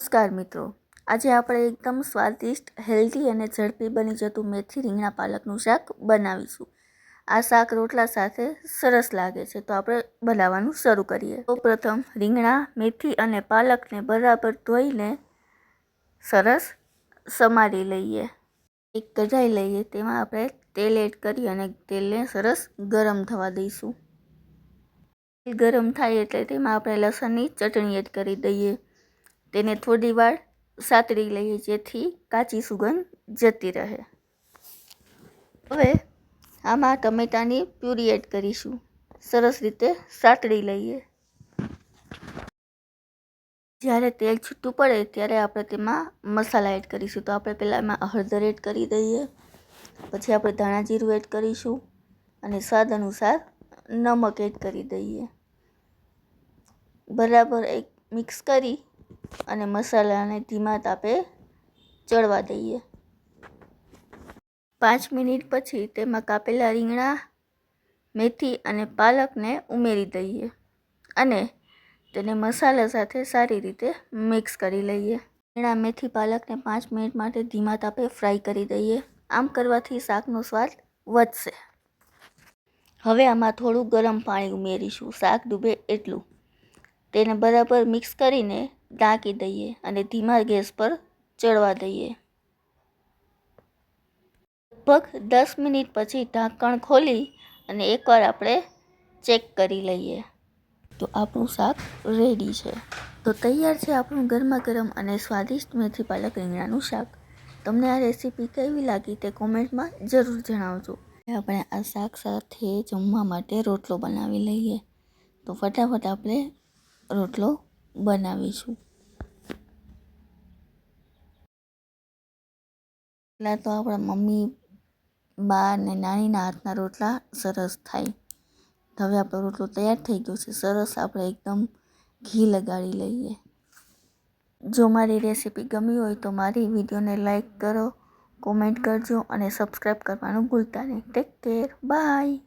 નમસ્કાર મિત્રો. આજે આપણે એકદમ સ્વાદિષ્ટ હેલ્ધી અને ઝડપી બની જતું મેથી રીંગણા પાલકનું શાક બનાવીશું. આ શાક રોટલા સાથે સરસ લાગે છે, તો આપણે બનાવવાનું શરૂ કરીએ. તો પ્રથમ રીંગણા, મેથી અને પાલકને બરાબર ધોઈને સરસ સમારી લઈએ. એક કઢાઈ લઈએ, તેમાં આપણે તેલ એડ કરી અને તેલને સરસ ગરમ થવા દઈશું. તેલ ગરમ થાય એટલે તેમાં આપણે લસણની ચટણી એડ કરી દઈએ. તેને થોડી વાર સાતળી લઈએ જેથી કાચી સુગંધ જતી રહે. હવે આમાં ટમેટાની પ્યુરી એડ કરીશું. સરસ રીતે સાતળી લઈએ. જ્યારે તેલ છૂટું પડે ત્યારે આપણે તેમાં મસાલા એડ કરીશું. તો આપણે પહેલાં એમાં હળદર એડ કરી દઈએ. પછી આપણે ધાણા જીરું એડ કરીશું અને સ્વાદ અનુસાર નમક એડ કરી દઈએ. બરાબર એક મિક્સ કરી અને મસાલાને ધીમા તાપે ચડવા દઈએ. પાંચ મિનિટ પછી તેમાં કાપેલા રીંગણા, મેથી અને પાલકને ઉમેરી દઈએ અને તેને મસાલા સાથે સારી રીતે મિક્સ કરી લઈએ. રીંગણા, મેથી, પાલકને પાંચ મિનિટ માટે ધીમા તાપે ફ્રાય કરી દઈએ. આમ કરવાથી શાકનો સ્વાદ વધશે. હવે આમાં થોડું ગરમ પાણી ઉમેરીશું. શાક ડૂબે એટલું. તેને બરાબર મિક્સ કરીને ઢાંકી દઈએ અને ધીમા ગેસ પર ચડવા દઈએ. લગભગ દસ મિનિટ પછી ઢાંકણ ખોલી અને એકવાર આપણે ચેક કરી લઈએ. તો આપણું શાક રેડી છે. તો તૈયાર છે આપણું ગરમા ગરમ અને સ્વાદિષ્ટ મેથી પાલક રીંગણાનું શાક. તમને આ રેસીપી કેવી લાગી તે કોમેન્ટમાં જરૂર જણાવજો. આપણે આ શાક સાથે જમવા માટે રોટલો બનાવી લઈએ. તો ફટાફટ આપણે રોટલો બનાવીશું. પહેલાં તો આપણા મમ્મી, બા ને નાનીના હાથના રોટલા સરસ થાય. હવે આપણો રોટલો તૈયાર થઈ ગયો છે. સરસ આપણે એકદમ ઘી લગાડી લઈએ. જો મારી રેસીપી ગમી હોય તો મારી વિડીયોને લાઈક કરો, કોમેન્ટ કરજો અને સબસ્ક્રાઈબ કરવાનું ભૂલતા નહીં. Take care bye